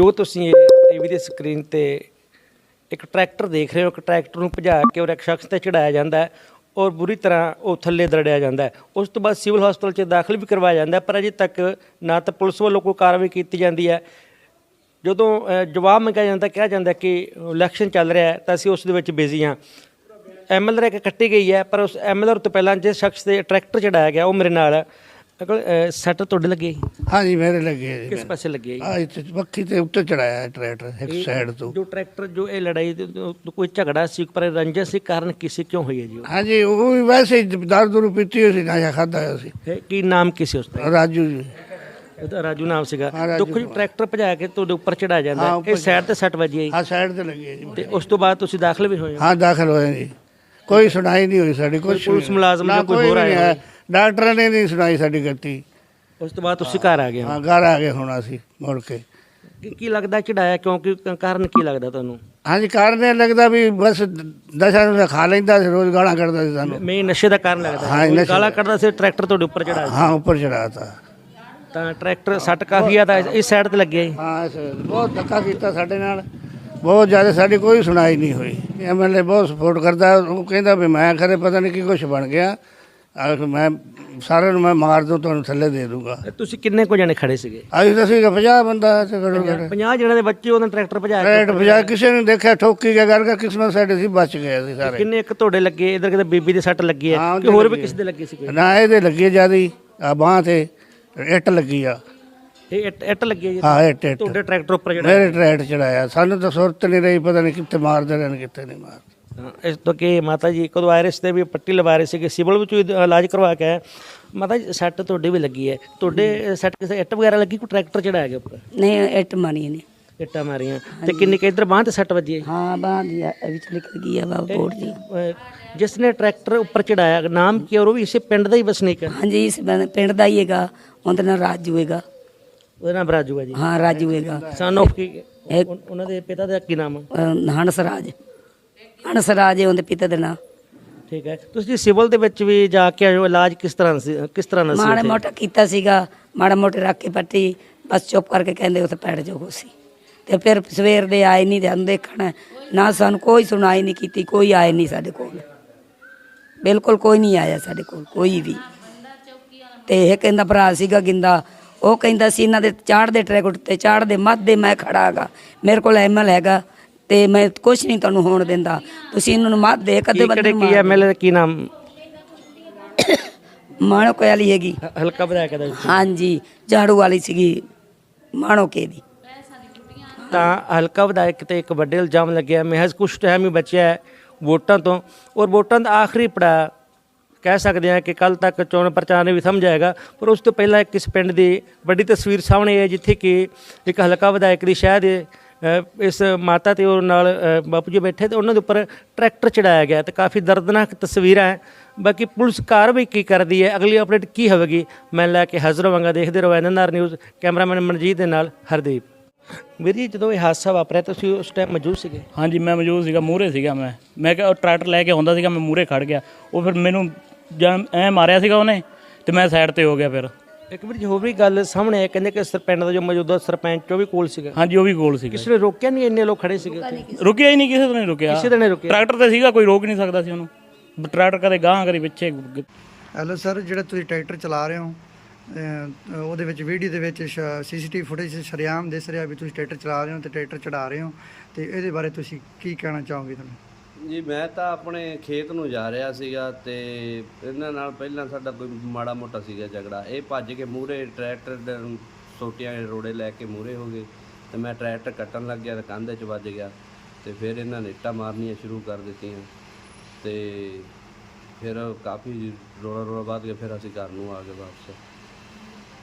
ਜੋ ਤੁਸੀਂ ਇਹ ਟੀਵੀ ਦੀ ਸਕਰੀਨ ਤੇ ਇੱਕ ਟਰੈਕਟਰ ਦੇਖ ਰਹੇ ਹੋ, ਇੱਕ ਟਰੈਕਟਰ ਨੂੰ ਭਜਾ ਕੇ ਔਰ ਇੱਕ ਸ਼ਖਸ ਤੇ ਚੜਾਇਆ ਜਾਂਦਾ ਹੈ ਔਰ ਬੁਰੀ ਤਰ੍ਹਾਂ ਉਹ ਥੱਲੇ ਦਰੜਿਆ ਜਾਂਦਾ ਹੈ। ਉਸ ਤੋਂ ਬਾਅਦ ਸਿਵਲ ਹਸਪਤਾਲ 'ਚ ਦਾਖਲ ਵੀ ਕਰਵਾਇਆ ਜਾਂਦਾ ਪਰ ਅਜੇ ਤੱਕ ਨਾ ਤਾਂ ਪੁਲਿਸ ਵੱਲੋਂ ਕੋਈ ਕਾਰਵਾਈ ਕੀਤੀ ਜਾਂਦੀ ਹੈ। ਜਦੋਂ ਜਵਾਬ ਮੰਗਿਆ ਜਾਂਦਾ, ਕਿਹਾ ਜਾਂਦਾ ਕਿ ਇਲੈਕਸ਼ਨ ਚੱਲ ਰਿਹਾ ਹੈ, ਤਾਂ ਅਸੀਂ ਉਸ ਦੇ ਵਿੱਚ ਬਿਜ਼ੀ ਹਾਂ। ਐਮਐਲਆਰ ਇੱਕ ਕੱਟੀ ਗਈ ਹੈ, ਪਰ ਉਸ ਐਮਐਲਆਰ ਤੋਂ ਪਹਿਲਾਂ ਜਿਸ ਸ਼ਖਸ ਤੇ ਟਰੈਕਟਰ ਚੜਾਇਆ ਗਿਆ, ਉਹ ਮੇਰੇ ਨਾਲ ਅੰਕਲ ਸੱਟ ਤੁਹਾਡੇ ਲੱਗੇ ਹਾਂਜੀ ਮੇਰੇ ਲੱਗੇ ਜੀ ਕਿਸ ਪਾਸੇ ਲੱਗੇ ਆ ਇੱਥੇ ਬੱਕੀ ਤੇ ਉੱਤੇ ਚੜਾਇਆ ਟਰੈਕਟਰ ਇੱਕ ਸਾਈਡ ਤੋਂ। ਜੋ ਟਰੈਕਟਰ ਜੋ ਇਹ ਲੜਾਈ ਕੋਈ ਝਗੜਾ ਸੀ ਪਰ ਰੰਜਿਸ਼ ਸੀ ਕਾਰਨ ਕੀ ਸੀ ਕਿਉਂ ਹੋਈ ਹੈ ਜੀ? ਹਾਂਜੀ ਉਹ ਵੀ ਵੈਸੇ ਹੀ ਦਾਰੂ ਦੂਰੂ ਪੀਤੀ ਹੋਈ ਸੀ ਨਸ਼ਾ ਖਾਦਾ ਹੋਇਆ ਸੀ। ਕੀ ਨਾਮ ਕੀ ਸੀ ਉਸ ਦਾ? ਰਾਜੂ ਜੀ। ਉਹਦਾ ਰਾਜੂ ਨਾਮ ਸੀਗਾ। ਹਾਂ, ਦੇਖੋ ਜੀ ਟਰੈਕਟਰ ਭਜਾ ਕੇ ਤੁਹਾਡੇ ਉੱਪਰ ਚੜਾ ਜਾਂਦਾ। ਹਾਂ, ਹੈ। ਇਹ ਸਾਈਡ ਤੇ ਸੱਟ ਵੱਜੀ ਹੈ ਆ ਸਾਈਡ ਤੇ ਲੱਗੀ ਹੈ ਜੀ। ਤੇ ਉਸ ਤੋਂ ਬਾਅਦ ਤੁਸੀਂ ਦਾਖਲ ਵੀ ਹੋਏ ਹੋ? ਹਾਂ ਦਾਖਲ ਹੋਏ ਜੀ। ਕੋਈ ਸੁਣਾਈ ਨਹੀਂ ਹੋਈ ਸਾਡੀ ਕੁਛ ਪੁਲਿਸ। ਮੁਲਾਜ਼ਮ ਨਾ ਜਾਂ ਕੋਈ ਹੋਰ ਆਇਆ। ਡਾਕਟਰਾਂ ਨੇ ਨਹੀਂ ਸੁਣਾਈ ਸਾਡੀ ਗੱਤੀ ਉਸ ਤੋਂ ਬਾਅਦ ਤੁਸੀਂ ਘਰ ਆ ਗਏ ਹੋ ਹਾਂ ਘਰ ਆ ਗਏ ਹੁਣ ਅਸੀਂ ਮੁੜ ਕੇ। ਕੀ- ਕੀ ਲੱਗਦਾ ਚੜਾਇਆ? ਕਿਉਂਕਿ ਕ- ਕਾਰਨ ਕੀ ਲੱਗਦਾ ਤੁਹਾਨੂੰ? ਹਾਂਜੀ ਕਾਰਨ ਇਹ ਲੱਗਦਾ ਵੀ ਬਸ ਦਸ਼ਾ ਨੂੰ ਖਾ ਲੈਂਦਾ ਸੀ ਰੋਜ਼ ਗਾਲਾਂ ਕੱਢਦਾ ਸੀ ਸਾਨੂੰ। ਮੈਂ ਨਸ਼ੇ ਦਾ ਕਾਰਨ ਲੱਗਦਾ। ਹਾਂ, ਕੋਈ ਨਸ਼ੇ ਗਾਲਾਂ ਕੱਢਦਾ ਸੀ ਟਰੈਕਟਰ ਤੁਹਾਡੇ ਉੱਪਰ ਚੜਾ ਹਾਂ ਉੱਪਰ ਚੜਾਤਾ ਤਾਂ ਟਰੈਕਟਰ ਸੱਟ ਕਾਫੀ ਆ ਤਾਂ ਇਸ ਸਾਈਡ ਤੇ ਲੱਗਿਆ ਜੀ। ਹਾਂ ਬਹੁਤ ਧੱਕਾ ਕੀਤਾ ਸਾਡੇ ਨਾਲ। ਬਹੁਤ ਜ਼ਿਆਦਾ ਸਾਡੀ ਕੋਈ ਸੁਣਾਈ ਨਹੀਂ ਹੋਈ। ਐਮਐਲਏ ਬਹੁਤ ਸਪੋਰਟ ਕਰਦਾ ਉਹ ਕਹਿੰਦਾ ਵੀ ਮੈਂ ਖਰੇ ਪਤਾ ਨਹੀਂ ਕੀ ਕੁਝ ਬਣ ਗਿਆ। ਆ ਮੈਂ ਸਾਰਿਆਂ ਨੂੰ ਮੈਂ ਮਾਰ ਦੂੰ ਤੁਹਾਨੂੰ ਥੱਲੇ ਦੇ ਦੂੰਗਾ ਤੁਸੀਂ ਕਿੰਨੇ ਕੋ ਜਣੇ ਖੜੇ ਸੀਗੇ? ਅਸੀਂ ਤਾਂ ਸੀਗਾ 50 ਬੰਦਾ ਤੇ ਘੜੋ ਘੜ 50 ਜਣੇ ਦੇ ਬੱਚੇ ਉਹਨਾਂ ਟਰੈਕਟਰ ਭਜਾ ਕੇ ਰੇਟ ਵਜਾ ਕਿਸੇ ਨੇ ਦੇਖਿਆ ਠੋਕੀ ਗਿਆ ਕਰਕੇ ਕਿਸਮਤ ਸਾਡੇ ਸੀ ਬਚ ਗਏ ਅਸੀਂ ਸਾਰੇ। ਕਿੰਨੇ ਇੱਕ ਤੁਹਾਡੇ ਲੱਗੇ ਇਧਰ ਕਿਤੇ ਬੀਬੀ ਦੇ ਸੱਟ ਲੱਗੀ ਹਾਂ, ਕਿ ਹੋਰ ਵੀ ਕਿਸੇ ਦੇ ਲੱਗੀ ਸੀ ਕੋਈ? ਨਾ ਇਹਦੇ ਲੱਗੀ ਜਿਆਦੀ ਆ ਬਾਹ ਤੇ ਇੱਟ ਲੱਗੀ ਆ। ਇਹ ਇੱਟ- ਇੱਟ ਲੱਗੀ ਹੈ ਜੀ? ਹਾਂ ਇੱਟ ਇੱਟ। ਤੁਹਾਡੇ ਟਰੈਕਟਰ ਉੱਪਰ ਜਿਹੜਾ ਮੇਰੇ ਟਰੈਕਟ ਚੜਾਇਆ ਸਾਨੂੰ ਤਾਂ ਸੁਰਤ ਨਹੀਂ ਰਹੀ ਪਤਾ ਨਹੀਂ ਕਿੱਥੇ ਮਾਰਦੇ ਰਹਿਣ ਕਿੱਥੇ ਨਹੀਂ ਮਾਰਦੇ। ਇਸ ਤੋਂ ਕਿ ਮਾਤਾ ਜੀ ਕਦੋਂ ਵਾਇਰਸ ਤੇ ਵੀ ਪੱਟੀ ਲਵਾ ਰਹੇ ਸੀਗੇ ਸਿਵਲ ਵਿੱਚ ਵੀ ਇਲਾਜ ਕਰਵਾ ਕੇ ਆਏ। ਮਾਤਾ ਜੀ ਸੱਟ ਤੁਹਾਡੇ ਵੀ ਲੱਗੀ ਹੈ। ਤੁਹਾਡੇ ਸੱਟ ਕਿਸੇ ਇੱਟ ਵਗੈਰਾ ਲੱਗੀ ਕੋਈ ਟਰੈਕਟਰ ਚੜਾਇਆ ਗਿਆ ਉੱਪਰ? ਨਹੀਂ ਇੱਟ ਮਾਰੀ ਨੇ। ਇੱਟਾਂ ਮਾਰੀਆਂ। ਤੇ ਕਿੰਨੀ ਕੁ ਇੱਧਰ ਬਾਂਹ ਤੇ ਸੱਟ ਵੱਜੀ ਹੈ ਹਾਂ ਬਾਂਹ ਦੀ ਵਿੱਚ ਨਿਕਲ ਗਈ ਆ ਵਾ ਬੋੜ ਦੀ ਜਿਸ ਨੇ ਟਰੈਕਟਰ ਉੱਪਰ ਚੜਾਇਆ ਨਾਮ ਕੀ ਔਰ ਉਹ ਵੀ ਇਸੇ ਪਿੰਡ ਦਾ ਹੀ ਵਸਨੀਕ ਹੈ? ਹਾਂਜੀ ਇਸ ਪਿੰਡ ਦਾ ਹੀ ਹੈਗਾ। ਉਹਦਾ ਨਾਂ ਰਾਜੂ ਹੈਗਾ। ਉਹਦਾ ਨਾਮ ਰਾਜੂ ਹੈ ਜੀ। ਹਾਂ ਰਾਜੂ ਹੈਗਾ। ਸਨ ਉਹਨਾਂ ਦੇ ਪਿਤਾ ਦਾ ਕੀ ਨਾਮ ਹੈ? ਹੰਸਰਾਜ ਹੰਸਰਾਜ ਹੈ ਉਹਦੇ ਪਿਤਾ ਦਾ ਨਾਂ। ਠੀਕ ਹੈ। ਤੁਸੀਂ ਸਿਵਲ ਦੇ ਵਿੱਚ ਵੀ ਜਾ ਕੇ ਆਏ ਹੋ ਇਲਾਜ ਕਿਸ ਤਰ੍ਹਾਂ ਸੀ ਕਿਸ ਤਰ੍ਹਾਂ ਦਾ ਸੀ ਮਾੜਾ ਉੱਥੇ? ਮੋਟਾ ਕੀਤਾ ਸੀਗਾ ਮਾੜਾ ਮੋਟਾ ਰੱਖ ਕੇ ਪੱਟੀ ਬਸ ਚੁੱਪ ਕਰਕੇ ਕਹਿੰਦੇ ਉੱਥੇ ਪੈੜ ਜੋ ਸੀ। ਤੇ ਫਿਰ ਸਵੇਰ ਦੇ ਆਏ ਨਹੀਂ ਤੇ ਦੇਖਣ ਨਾ ਸਾਨੂੰ ਕੋਈ ਸੁਣਾਈ ਨਹੀਂ ਕੀਤੀ ਕੋਈ ਆਏ ਨਹੀਂ ਸਾਡੇ ਕੋਲ। ਬਿਲਕੁਲ ਕੋਈ ਨਹੀਂ ਆਇਆ ਸਾਡੇ ਕੋਲ ਕੋਈ ਵੀ। ਤੇ ਇਹ ਕਹਿੰਦਾ ਭਰਾ ਸੀਗਾ ਗਿੰਦਾ ਉਹ ਕਹਿੰਦਾ ਸੀ ਇਹਨਾਂ ਦੇ ਚਾੜਦੇ ਟਰੈਕ ਉੱਤੇ ਚਾੜਦੇ ਮੱਧਦੇ ਮੈਂ ਖੜਾਗਾ ਮੇਰੇ ਕੋਲ ਐਮਐਲ ਹੈਗਾ ਤੇ ਮੈਂ ਕੁਝ ਨਹੀਂ ਤੁਹਾਨੂੰ ਹੋਣ ਦਿੰਦਾ। ਤੁਸੀਂ ਇਹਨਾਂ ਨੂੰ ਮੱਧ ਦੇ ਕਦੇ ਕੀ ਬੰਦੇ ਕਿਹੜੇ ਨੂੰ ਕੀ ਐਮਐਲਏ ਦਾ ਕੀ ਨਾਮ? ਮਾਣੋ ਵਾਲੀ ਹੈਗੀ। ਹ- ਹਲਕਾ ਵਿਧਾਇਕ ਦਾ ਹਾਂਜੀ ਝਾੜੂ ਵਾਲੀ ਸੀਗੀ ਮਾਣੋਕੇ ਦੀ। ਤਾਂ ਹਲਕਾ ਵਿਧਾਇਕ ਤੇ ਇੱਕ ਵੱਡੇ ਇਲਜ਼ਾਮ ਲੱਗਿਆ ਮਹਿਜ਼ ਕੁਝ ਟਾਈਮ ਹੀ ਬਚਿਆ ਹੈ ਵੋਟਾਂ ਤੋਂ। ਔਰ ਵੋਟਾਂ ਦਾ ਆਖਰੀ ਪੜਾ ਕਹਿ ਸਕਦੇ ਹਾਂ ਕਿ ਕੱਲ ਤੱਕ ਚੋਣ ਪ੍ਰਚਾਰ ਵੀ ਸਮਝ ਜਾਏਗਾ ਪਰ ਉਸ ਤੋਂ ਪਹਿਲਾਂ ਇੱਕ ਇਸ ਪਿੰਡ ਦੀ ਵੱਡੀ ਤਸਵੀਰ ਸਾਹਮਣੇ ਹੈ ਜਿੱਥੇ ਕਿ ਇੱਕ ਹਲਕਾ ਵਿਧਾਇਕ ਦੀ ਸ਼ਾਇਦ ਅ, ਇਸ ਮਾਤਾ ਤੇ ਉਹ ਨਾਲ ਬਾਪੂ ਜੀ ਬੈਠੇ ਤੇ ਉਹਨਾਂ ਦੇ ਉੱਪਰ ਟਰੈਕਟਰ ਚੜਾਇਆ ਗਿਆ ਤੇ ਕਾਫੀ ਦਰਦਨਾਕ ਤਸਵੀਰਾਂ ਹੈ। ਬਾਕੀ ਪੁਲਿਸ ਕਾਰਵਾਈ ਕੀ ਕਰਦੀ ਹੈ? ਅਗਲੀ ਅਪਡੇਟ ਕੀ ਹੋਵੇਗੀ? ਮੈਂ ਲੈ ਕੇ ਹਾਜ਼ਰ ਹੋਵਾਂਗਾ। ਦੇਖਦੇ ਰਹੋ ਐਨਐਨਆਰ ਨਿਊਜ਼। ਕੈਮਰਾਮੈਨ ਮਨਜੀਤ ਦੇ ਨਾਲ ਹਰਦੀਪ। ਵੀਰ ਜੀ, ਜਦੋਂ ਇਹ ਹਾਦਸਾ ਵਾਪਰਿਆ, ਤੁਸੀਂ ਉਸ ਟਾਈਮ ਮੌਜੂਦ ਸੀਗੇ? ਹਾਂਜੀ, ਮੈਂ ਮੌਜੂਦ ਸੀਗਾ, ਮੂਹਰੇ ਸੀਗਾ ਮੈਂ। ਮੈਂ ਕਿਹਾ ਉਹ ਟਰੈਕਟਰ ਲੈ ਕੇ ਆਉਂਦਾ ਸੀਗਾ, ਮੈਂ ਮੂਹਰੇ ਖੜ ਗਿਆ। ਉਹ ਫਿਰ ਮੈਨੂੰ ਜਾਂ ਐ ਮਾਰਿਆ ਸੀਗਾ ਉਹਨੇ ਤੇ ਮੈਂ ਸਾਈਡ ਤੇ ਹੋ ਗਿਆ ਫਿਰ। ਇੱਕ ਵੀਰ ਜੀ ਹੋਰ ਵੀ ਗੱਲ ਸਾਹਮਣੇ ਆਈ ਕਹਿੰਦੇ ਕਿ ਸਰਪੰਚ ਦਾ ਜੋ ਮੌਜੂਦਾ ਸਰਪੰਚ ਉਹ ਵੀ ਕੋਲ ਸੀਗਾ। ਹਾਂਜੀ ਉਹ ਵੀ ਕੋਲ ਸੀਗਾ। ਕਿਸੇ ਨੇ ਰੋਕਿਆ ਨਹੀਂ ਇੰਨੇ ਲੋਕ ਖੜੇ ਸੀਗੇ ਉੱਥੇ। ਰੁਕਿਆ ਹੀ ਨਹੀਂ ਕਿਸੇ ਤੋਂ ਨਹੀਂ ਰੁਕਿਆ। ਕਿਸੇ ਨੇ ਰੁਕਿਆ। ਟਰੈਕਟਰ ਤੇ ਸੀਗਾ ਕੋਈ ਰੋਕ ਨਹੀਂ ਸਕਦਾ ਸੀ ਉਹਨੂੰ। ਟਰੈਕਟਰ ਕਦੇ ਗਾਂਹ ਕਦੇ ਪਿੱਛੇ। ਹੈਲੋ ਸਰ ਜਿਹੜਾ ਤੁਸੀਂ ਟਰੈਕਟਰ ਚਲਾ ਰਹੇ ਹੋ ਉਹਦੇ ਵਿੱਚ ਵੀਡੀਓ ਦੇ ਵਿੱਚ ਸੀਸੀਟੀਵੀ ਫੁਟੇਜ ਸ਼ਰੇਆਮ ਦਿਸ ਰਿਹਾ ਵੀ ਤੁਸੀਂ ਟਰੈਕਟਰ ਚਲਾ ਰਹੇ ਹੋ ਤੇ ਟਰੈਕਟਰ ਚੜਾ ਰਹੇ ਹੋ ਤੇ ਇਹਦੇ ਬਾਰੇ ਤੁਸੀਂ ਕੀ ਕਹਿਣਾ ਚਾਹੋਗੇ ਤੁਹਾਨੂੰ? ਜੀ, ਮੈਂ ਤਾਂ ਆਪਣੇ ਖੇਤ ਨੂੰ ਜਾ ਰਿਹਾ ਸੀਗਾ ਤੇ ਇਹਨਾਂ ਨਾਲ ਪਹਿਲਾਂ ਸਾਡਾ ਕੋਈ ਮਾੜਾ ਮੋਟਾ ਸੀਗਾ ਝਗੜਾ। ਇਹ ਭੱਜ ਕੇ ਮੂਹਰੇ ਟਰੈਕਟਰ ਦੇ ਸੋਟੀਆਂ ਦੇ ਰੋੜੇ ਲੈ ਕੇ ਮੂਹਰੇ ਹੋ ਗਏ ਤੇ ਮੈਂ ਟਰੈਕਟਰ ਕੱਟਣ ਲੱਗ ਗਿਆ ਤੇ ਕੰਧ 'ਚ ਵੱਜ ਗਿਆ ਤੇ ਫਿਰ ਇਹਨਾਂ ਨੇ ਇੱਟਾਂ ਮਾਰਨੀਆਂ ਸ਼ੁਰੂ ਕਰ ਦਿੱਤੀਆਂ ਤੇ ਫਿਰ ਕਾਫੀ ਰੋਲਾ ਰੋਲਾ ਬਾਅਦ ਕੇ ਫਿਰ ਅਸੀਂ ਘਰ ਨੂੰ ਆ ਗਏ ਵਾਪਸ।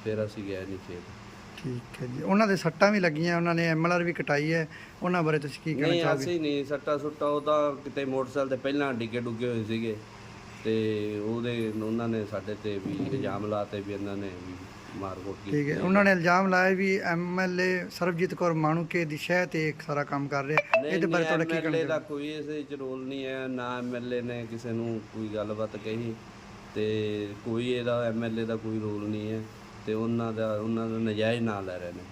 ਫਿਰ ਅਸੀਂ ਗਏ ਨਹੀਂ ਖੇਤ। ਠੀਕ ਹੈ ਜੀ। ਉਹਨਾਂ ਦੇ ਸੱਟਾਂ ਵੀ ਲੱਗੀਆਂ ਉਹਨਾਂ ਨੇ ਐਮਐਲਆਰ ਵੀ ਕਟਾਈ ਹੈ। ਉਹਨਾਂ ਬਾਰੇ ਤੁਸੀਂ ਕੀ ਕਹਿਣਾ ਨਹੀਂ ਚਾਹੋਗੇ? ਅਸੀਂ ਨਹੀਂ ਸੱਟਾ ਸੁੱਟਾ ਉਹ ਤਾਂ ਕਿਤੇ ਮੋਟਰਸਾਈਕਲ ਤੇ ਪਹਿਲਾਂ ਡਿੱਗੇ ਡੁੱਗੇ ਹੋਏ ਸੀਗੇ। ਤੇ ਉਹਦੇ ਉਹਨਾਂ ਨੇ ਸਾਡੇ ਤੇ ਵੀ ਇਲਜ਼ਾਮ ਲਾਤੇ ਵੀ ਇਹਨਾਂ ਨੇ ਵੀ ਮਾਰਕੁੱਟ ਕੀਤੀ ਠੀਕ ਹੈ। ਉਹਨਾਂ ਨੇ ਇਲਜ਼ਾਮ ਲਾਇਆ ਵੀ ਐਮਐਲਏ ਸਰਬਜੀਤ ਕੌਰ ਮਾਣੂਕੇ ਦੀ ਸ਼ਹਿ ਤੇ ਇੱਕ ਸਾਰਾ ਕੰਮ ਕਰ ਰਿਹਾ। ਨਹੀਂ, ਇਹਦੇ ਬਾਰੇ ਤੁਹਾਡਾ ਕੀ ਕਹਿਣਾ ਦਾ ਕੋਈ ਇਸ ਵਿੱਚ ਰੋਲ ਨਹੀਂ ਹੈ। ਨਾ ਐਮਐਲਏ ਨੇ ਕਿਸੇ ਨੂੰ ਕੋਈ ਗੱਲਬਾਤ ਕਹੀ ਤੇ ਕੋਈ ਇਹਦਾ ਐਮਐਲਏ ਦਾ ਕੋਈ ਰੋਲ ਨਹੀਂ ਹੈ। ਤੇ ਉਹਨਾਂ ਦਾ ਉਹਨਾਂ ਦਾ ਨਜਾਇਜ਼ ਨਾਂ ਲੈ ਰਹੇ ਨੇ।